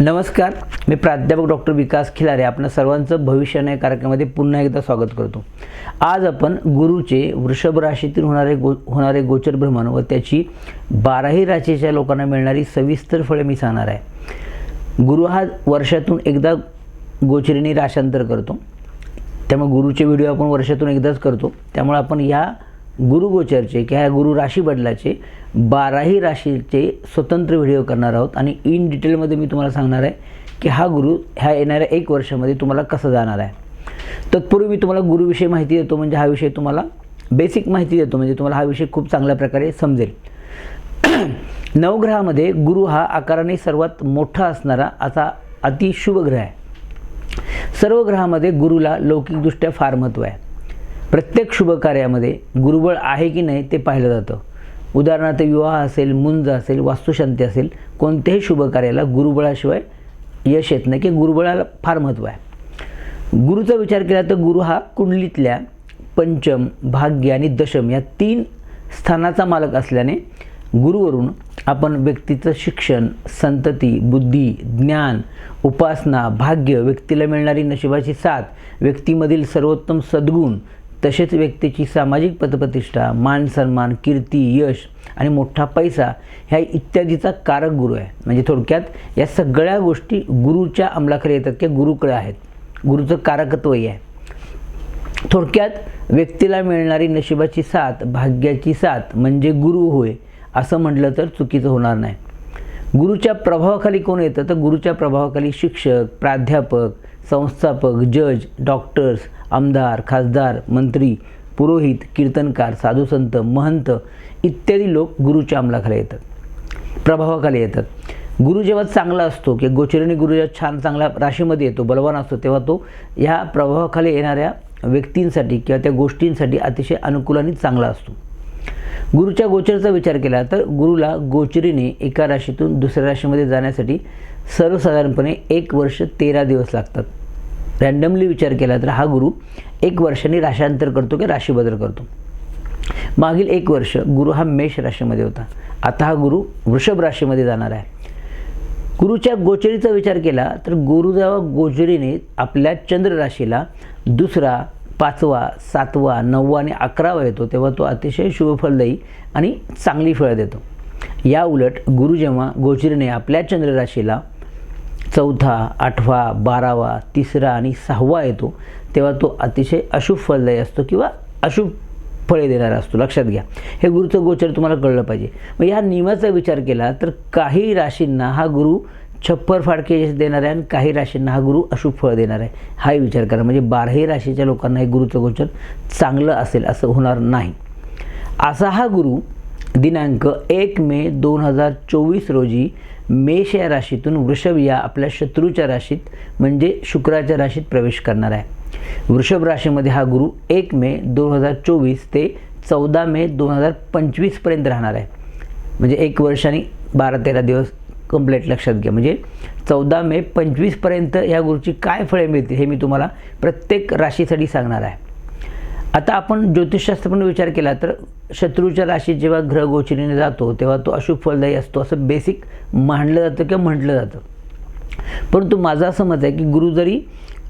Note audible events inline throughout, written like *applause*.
नमस्कार मी प्राध्यापक डॉक्टर विकास खिलारे आपण सर्वांचं भविष्य या कार्यक्रमामध्ये पुन्हा एकदा स्वागत करतो. आज आपण गुरुचे वृषभ राशीतील होणारे गो होणारे गोचर भ्रमण व त्याची बाराही राशीच्या लोकांना मिळणारी सविस्तर फळे मी सांगणार आहे. गुरु हा वर्षातून एकदा गोचरीने राशांतर करतो. त्यामुळे गुरुचे व्हिडिओ आपण वर्षातून एकदाच करतो. त्यामुळे आपण ह्या गुरुगोचरचे किंवा ह्या गुरु राशी बदलाचे बाराही राशीचे स्वतंत्र व्हिडिओ करणार आहोत. आणि इन डिटेलमध्ये मी तुम्हाला सांगणार आहे की हा गुरु ह्या येणाऱ्या एक वर्षामध्ये तुम्हाला कसा जाणार आहे. तत्पूर्वी मी तुम्हाला गुरुविषयी माहिती देतो म्हणजे हा विषय तुम्हाला बेसिक माहिती देतो म्हणजे तुम्हाला हा विषय खूप चांगल्या प्रकारे समजेल. *clears throat* नवग्रहामध्ये गुरु हा आकाराने सर्वात मोठा असणारा असा अतिशुभ ग्रह आहे. सर्व ग्रहामध्ये गुरुला लौकिकदृष्ट्या फार महत्त्व आहे. प्रत्येक शुभ कार्यामध्ये गुरुबळ आहे की नाही ते पाहिलं जातं. उदाहरणार्थ विवाह असेल मुंज असेल वास्तुशांती असेल कोणत्याही शुभ कार्याला गुरुबळाशिवाय यश येत नाही की गुरुबळाला फार महत्त्व आहे. गुरुचा विचार केला तर गुरु हा कुंडलीतल्या पंचम भाग्य आणि दशम या तीन स्थानाचा मालक असल्याने गुरुवरून आपण व्यक्तीचं शिक्षण संतती बुद्धी ज्ञान उपासना भाग्य व्यक्तीला मिळणारी नशिबाची साथ व्यक्तीमधील सर्वोत्तम सद्गुण तसेच व्यक्तीची सामाजिक पदप्रतिष्ठा मान सन्मान कीर्ती यश आणि मोठा पैसा ह्या इत्यादीचा कारक गुरु आहे. म्हणजे थोडक्यात या सगळ्या गोष्टी गुरुच्या अंमलाकडे येतात किंवा गुरुकडे आहेत. गुरुचं कारकत्वही आहे. थोडक्यात व्यक्तीला मिळणारी नशिबाची साथ भाग्याची साथ म्हणजे गुरु होय असं म्हटलं तर चुकीचं होणार नाही. गुरुच्या प्रभावाखाली कोण येतं? तर गुरुच्या प्रभावाखाली शिक्षक प्राध्यापक संस्थापक जज डॉक्टर्स आमदार खासदार मंत्री पुरोहित कीर्तनकार साधुसंत महंत इत्यादी लोक गुरुच्या अंमलाखाली येतात. प्रभावाखाली येतात. गुरु जेव्हा चांगला असतो की गोचरणी गुरु जेव्हा छान चांगल्या राशीमध्ये येतो बलवान असतो तेव्हा तो ह्या प्रभावाखाली येणाऱ्या व्यक्तींसाठी किंवा त्या गोष्टींसाठी अतिशय अनुकूल आणि चांगला असतो. गुरुच्या गोचरचा विचार केला तर गुरुला गोचरीने एका राशीतून दुसऱ्या राशीमध्ये जाण्यासाठी सर्वसाधारणपणे एक वर्ष तेरा दिवस लागतात. रॅन्डमली विचार केला तर हा गुरु एक वर्षाने राशांतर करतो की राशी बदल करतो. मागील एक वर्ष गुरु हा मेष राशीमध्ये होता. आता हा गुरु वृषभ राशीमध्ये जाणार आहे. गुरुच्या गोचरीचा विचार केला तर गुरु जेव्हा गोचरीने आपल्या चंद्र राशीला दुसरा पाचवा सातवा नववा आणि अकरावा येतो तेव्हा तो अतिशय शुभफलदायी आणि चांगली फळं देतो. या उलट गुरु जेव्हा गोचरीने आपल्या चंद्रराशीला चौथा आठवा बारावा तिसरा आणि सहावा येतो तेव्हा तो अतिशय अशुभ फलदायी असतो किंवा अशुभ फळे देणारा असतो. लक्षात घ्या. हे गुरुचं गोचर तुम्हाला कळलं पाहिजे. मग ह्या नियमाचा विचार केला तर काही राशींना हा गुरु छप्पर फाडके यश देणार आहे आणि काही राशींना हा गुरु अशुभ फळ देणार आहे. हाही विचार करा. म्हणजे बाराही राशीच्या लोकांना हे गुरुचं गोचर चांगलं असेल असं होणार नाही. असा हा गुरु दिनांक एक मे दोन हजार चोवीस रोजी मेष या राशीतून वृषभ या आपल्या शत्रूच्या राशीत म्हणजे शुक्राच्या राशीत प्रवेश करणार आहे. वृषभ राशीमध्ये हा गुरु एक मे दोन हजार चोवीस ते चौदा मे दोन हजार पंचवीसपर्यंत राहणार आहे. म्हणजे एक वर्षाने बारा तेरा दिवस कंप्लेट लक्षात घ्या. म्हणजे चौदा मे पंचवीसपर्यंत या गुरुची काय फळे मिळतील हे मी तुम्हाला प्रत्येक राशीसाठी सांगणार आहे. आता आपण ज्योतिषशास्त्रपणे विचार केला तर शत्रूच्या राशीत जेव्हा ग्रह गोचरीने जातो तेव्हा तो अशुभ फलदायी असतो असं बेसिक मांडलं जातं किंवा म्हटलं जातं. परंतु माझं असं मत आहे की गुरु जरी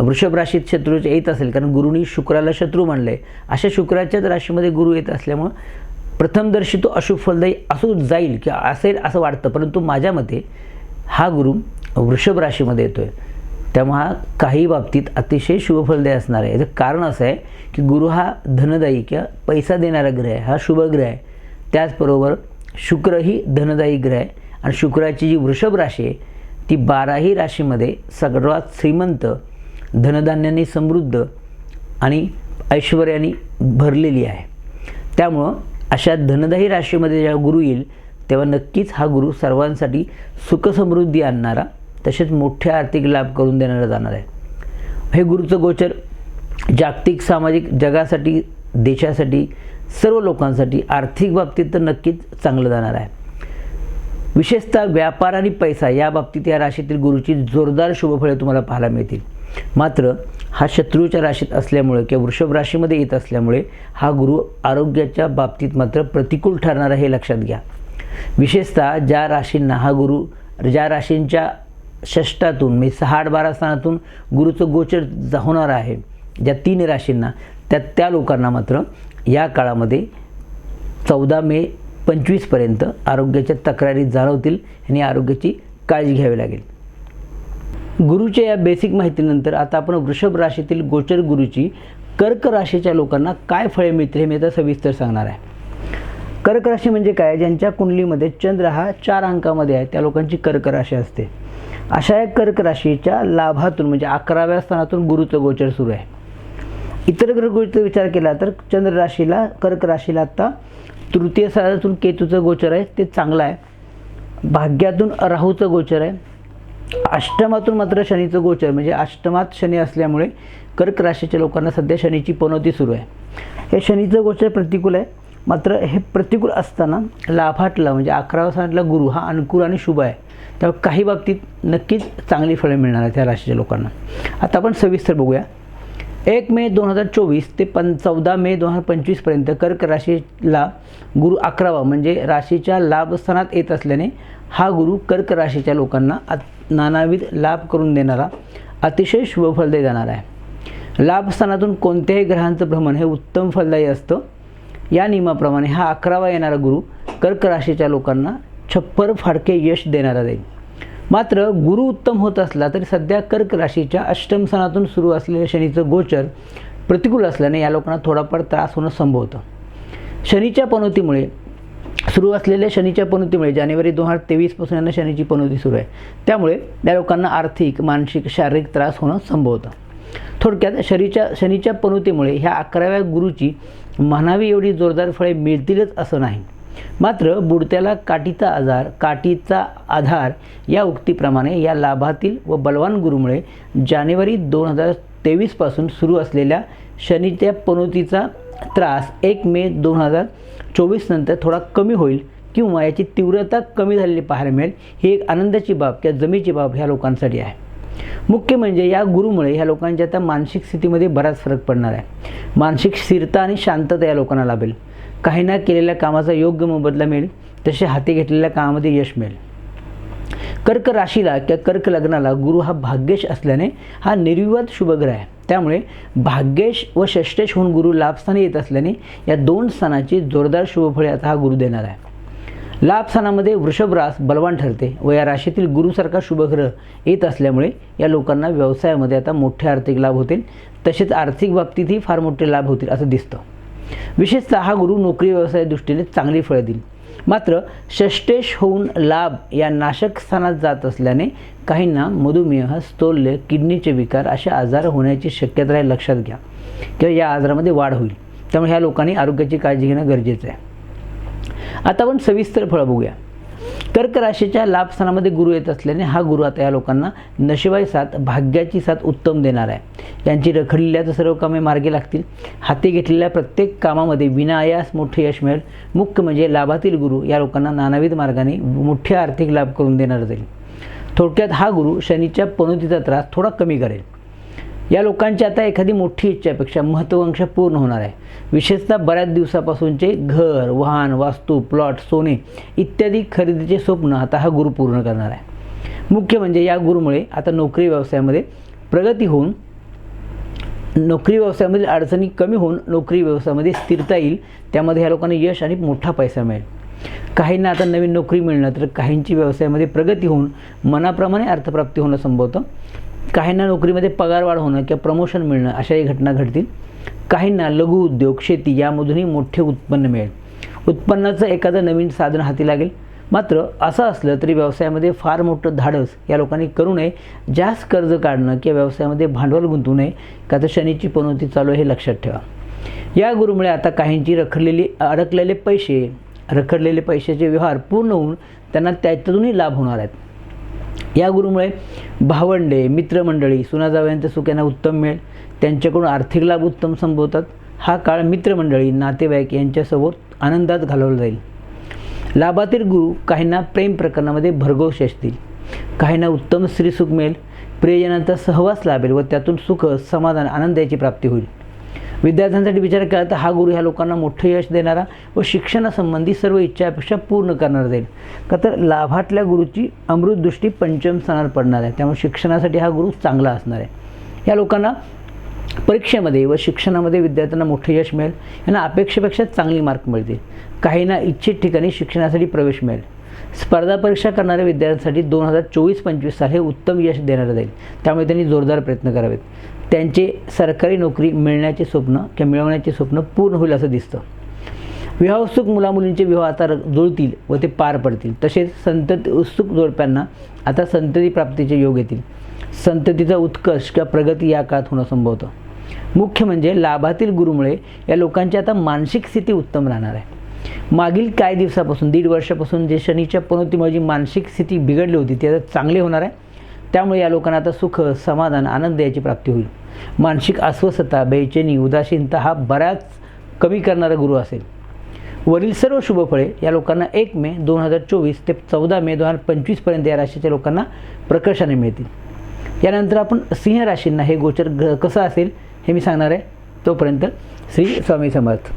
वृषभ राशीत शत्रूच्या येत असेल कारण गुरुनी शुक्राला शत्रू मानलं आहे अशा शुक्राच्याच राशीमध्ये गुरु येत असल्यामुळं प्रथमदर्शी तो अशुभ फलदायी असू जाईल किंवा असेल असं वाटतं परंतु माझ्या मते हा गुरु वृषभ राशीमध्ये येतो आहे त्यामुळे हा काही बाबतीत अतिशय शुभफलदायी असणार आहे. याचं कारण असं आहे की गुरु हा धनदायी किंवा पैसा देणारा ग्रह आहे हा शुभ ग्रह आहे. त्याचबरोबर शुक्र ही धनदायी ग्रह आहे. आणि शुक्राची जी वृषभ राशी आहे ती बाराही राशीमध्ये सर्वात श्रीमंत धनधान्याने समृद्ध आणि ऐश्वर्याने भरलेली आहे. त्यामुळं अशा धनदायी राशीमध्ये जेव्हा गुरु येईल तेव्हा नक्कीच हा गुरु सर्वांसाठी सुखसमृद्धी आणणारा तसेच मोठे आर्थिक लाभ करून देणारा जाणार आहे. हे गुरुचं गोचर जागतिक सामाजिक जगासाठी देशासाठी सर्व लोकांसाठी आर्थिक बाबतीत तर नक्कीच चांगलं जाणार आहे. विशेषतः व्यापार आणि पैसा या बाबतीत या राशीतील गुरुची जोरदार शुभफळे तुम्हाला पाहायला मिळतील. मात्र हा शत्रूच्या राशीत असल्यामुळे किंवा वृषभ राशीमध्ये येत असल्यामुळे हा गुरु आरोग्याच्या बाबतीत मात्र प्रतिकूल ठरणार आहे हे लक्षात घ्या. विशेषतः ज्या राशींना हा गुरु ज्या राशींच्या षष्टातून म्हणजे सहा आठ बारा स्थानातून गुरुचं गोचर जा- होणार आहे ज्या तीन राशींना त्या त्या लोकांना मात्र या काळामध्ये चौदा मे पंचवीसपर्यंत आरोग्याच्या तक्रारी जाणवतील आणि आरोग्याची काळजी घ्यावी लागेल. गुरुच्या या बेसिक माहितीनंतर आता आपण वृषभ राशीतील गोचर गुरुची कर्क राशीच्या लोकांना काय फळे मिळतील हे मी आता सविस्तर सांगणार आहे. कर्क राशी म्हणजे काय? ज्यांच्या कुंडलीमध्ये चंद्र हा चार अंकामध्ये आहे त्या लोकांची कर्क राशी असते. अशा या कर्क राशीच्या लाभातून म्हणजे अकराव्या स्थानातून गुरुचं गोचर सुरू आहे. इतर ग्रह विचार केला तर चंद्र राशीला कर्क राशीला आत्ता तृतीय स्थानातून केतूचं गोचर आहे ते चांगलं आहे. भाग्यातून राहूचं गोचर आहे. अष्टमातून मात्र शनीचं गोचर म्हणजे अष्टमात शनी असल्यामुळे कर्क राशीच्या लोकांना सध्या शनीची पनोती सुरू आहे. हे शनीचं गोचर प्रतिकूल आहे. मात्र हे प्रतिकूल असताना लाभाटला म्हणजे अकरावा स्थानातला गुरु हा अनुकूल आणि शुभ आहे. त्यामुळे काही बाबतीत नक्कीच चांगली फळे मिळणार आहे त्या राशीच्या लोकांना. आता आपण सविस्तर बघूया. एक मे दोन हजार चोवीस ते पं चौदा मे दोन हजार पंचवीसपर्यंत कर्क राशीला गुरु अकरावा म्हणजे राशीच्या लाभस्थानात येत असल्याने हा गुरु कर्क राशीच्या लोकांना अत- नानाविध लाभ करून देणारा अतिशय शुभ फलदायी जाणार आहे. लाभस्थानातून कोणत्याही ग्रहांचं भ्रमण हे उत्तम फलदायी असतं. या नियमाप्रमाणे हा अकरावा येणारा गुरु कर्क राशीच्या लोकांना छप्पर फाडके यश देणारा जाईल मात्र गुरु उत्तम होत असला तरी सध्या कर्क राशीच्या अष्टम सणातून सुरू असलेल्या शनीचं गोचर प्रतिकूल असल्याने या लोकांना थोडाफार त्रास होणं संभवतं. शनीच्या पनोतीमुळे सुरू असलेल्या शनीच्या पनोतीमुळे जानेवारी दोन हजार तेवीसपासून यांना शनीची पनोती सुरू आहे. त्यामुळे त्या लोकांना आर्थिक मानसिक शारीरिक त्रास होणं संभवतं थोडक्यात शरीच्या शनीच्या पनोतीमुळे ह्या अकराव्या गुरुची म्हणावी एवढी जोरदार फळे मिळतीलच असं नाही. मात्र बुडत्याला काठीचा आजार काठीचा आधार या उक्तीप्रमाणे या लाभातील व बलवान गुरुमुळे जानेवारी दोन हजार तेवीसपासून सुरू असलेल्या शनीच्या पनोतीचा त्रास एक मे दोन हजार चोवीस नंतर थोडा कमी होईल किंवा याची तीव्रता कमी झालेली पाहायला मिळेल ही एक आनंदाची बाब किंवा जमेची बाब ह्या लोकांसाठी आहे. मुख्य म्हणजे या गुरुमुळे ह्या लोकांच्या आता मानसिक स्थितीमध्ये बराच फरक पडणार आहे. मानसिक स्थिरता आणि शांतता या लोकांना लाभेल. काहींना केलेल्या कामाचा योग्य मोबदला मिळेल तसे हाती घेतलेल्या कामामध्ये यश मिळेल. कर्क राशीला किंवा कर्क लग्नाला गुरु हा भाग्यश असल्याने हा निर्विवाद शुभग्रह आहे. त्यामुळे भाग्येश व षष्टेश होऊन गुरु लाभस्थानी येत असल्याने या दोन स्थानाची जोरदार शुभफळे आता हा गुरु देणार आहे. लाभ स्थानामध्ये वृषभ रास बलवान ठरते व या राशीतील गुरुसारखा शुभग्रह येत असल्यामुळे या लोकांना व्यवसायामध्ये आता मोठे आर्थिक लाभ होतील तसेच आर्थिक बाबतीतही फार मोठे लाभ होतील असं दिसतं. विशेषतः हा गुरु नोकरी व्यवसाय दृष्टीने चांगली फळं देईल. मात्र षष्टेश होऊन लाभ या नाशक स्थानात जात असल्याने काहींना मधुमेह स्थौल्य किडनीचे विकार असे आजार होण्याची शक्यता आहे लक्षात घ्या. किंवा या आजारामध्ये वाढ होईल. त्यामुळे ह्या लोकांनी आरोग्याची काळजी घेणं गरजेचं आहे. आता आपण सविस्तर फळं बघूया. कर्क राशीच्या लाभस्थानामध्ये गुरु येत असल्याने हा गुरु आता या लोकांना नशिबाई साथ भाग्याची साथ उत्तम देणार आहे. यांची रखडलेल्या तर सर्व कामे मार्गी लागतील. हाती घेतलेल्या प्रत्येक कामामध्ये विनायास मोठे यश मिळेल. मुख्य म्हणजे लाभातील गुरु या लोकांना नानाविध मार्गाने मोठे आर्थिक लाभ करून देणार जाईल. थोडक्यात हा गुरु शनीच्या पनोतीचा त्रास थोडा कमी करेल. या लोकांची आता एखादी मोठी इच्छापेक्षा महत्त्वाकांक्षा पूर्ण होणार आहे. विशेषतः बऱ्याच दिवसापासूनचे घर वाहन वास्तू प्लॉट सोने इत्यादी खरेदीचे स्वप्न आता हा गुरु पूर्ण करणार आहे. मुख्य म्हणजे या गुरुमुळे आता नोकरी व्यवसायामध्ये प्रगती होऊन नोकरी व्यवसायामधील अडचणी कमी होऊन नोकरी व्यवसायामध्ये स्थिरता येईल त्यामध्ये ह्या लोकांना यश आणि मोठा पैसा मिळेल. काहींना आता नवीन नोकरी मिळणं तर काहींची व्यवसायामध्ये प्रगती होऊन मनाप्रमाणे अर्थप्राप्ती होणं संभवतं. काहींना नोकरीमध्ये पगारवाढ होणं किंवा प्रमोशन मिळणं अशाही घटना घडतील. काहींना लघु उद्योग शेती यामधूनही मोठे उत्पन्न मिळेल. उत्पन्नाचं एखादं नवीन साधन हाती लागेल. मात्र असं असलं तरी व्यवसायामध्ये फार मोठं धाडस या लोकांनी करू नये. जास्त कर्ज काढणं किंवा व्यवसायामध्ये भांडवल गुंतवू नये का तर शनीची पनोती चालू आहे हे लक्षात ठेवा. या गुरुमुळे आता काहींची रखडलेली अडकलेले पैसे रखडलेले पैशाचे व्यवहार पूर्ण होऊन त्यांना त्याच्यातूनही लाभ होणार आहेत. या गुरुमुळे भावंडे मित्रमंडळी सुनाजाव्यांच्या सुख्यांना उत्तम मिळेल. त्यांच्याकडून आर्थिक लाभ उत्तम संभवतात. हा काळ मित्रमंडळी नातेवाईक यांच्यासोबत आनंदात घालवला जाईल. लाभातील गुरु काहींना प्रेम प्रकरणामध्ये भरघोस असतील काहींना उत्तम स्त्रीसुख मिळेल. प्रियजनांचा सहवास लाभेल व त्यातून सुख समाधान आनंद याची प्राप्ती होईल. विद्यार्थ्यांसाठी विचार केला तर हा गुरु ह्या लोकांना मोठं यश देणारा व शिक्षणासंबंधी सर्व इच्छा अपेक्षा पूर्ण करणार जाईल. का तर लाभातल्या गुरुची अमृतदृष्टी पंचम स्थानावर पडणार आहे. त्यामुळे शिक्षणासाठी हा गुरु चांगला असणार आहे. या लोकांना परीक्षेमध्ये व शिक्षणामध्ये विद्यार्थ्यांना मोठं यश मिळेल. यांना अपेक्षेपेक्षा चांगली मार्क मिळतील. काहींना इच्छित ठिकाणी शिक्षणासाठी प्रवेश मिळेल. स्पर्धा परीक्षा करणाऱ्या विद्यार्थ्यांसाठी दोन हजार चोवीस पंचवीस साल हे उत्तम यश देणारं जाईल. त्यामुळे त्यांनी जोरदार प्रयत्न करावेत. त्यांचे सरकारी नोकरी मिळण्याचे स्वप्न किंवा मिळवण्याचे स्वप्न पूर्ण होईल असं दिसतं. विवाह उत्सुक मुलामुलींचे विवाह आता र- जुळतील व ते पार पडतील. तसेच संतती उत्सुक जोडप्यांना आता संतती प्राप्तीचे योग येतील. संततीचा उत्कर्ष किंवा प्रगती या काळात होणं संभवतं. मुख्य म्हणजे लाभातील गुरुमुळे या लोकांची आता मानसिक स्थिती उत्तम राहणार आहे. मागील काही दिवसापासून दीड वर्षापासून जे शनीच्या पनोतीमुळे जी मानसिक स्थिती बिघडली होती ती आता चांगली होणार आहे. त्यामुळे या लोकांना आता सुख समाधान आनंद याची प्राप्ती होईल. मानसिक अस्वस्थता बेचैनी उदासीनता हा बऱ्याच कमी करणारा गुरु असेल. वरील सर्व शुभफळे या लोकांना एक मे दोन हजार चोवीस ते चौदा मे दोन हजार पंचवीसपर्यंत या राशीच्या लोकांना प्रकर्षाने मिळतील. यानंतर आपण सिंह राशींना हे गोचर ग कसं असेल हे मी सांगणार आहे. तोपर्यंत श्री स्वामी समर्थ.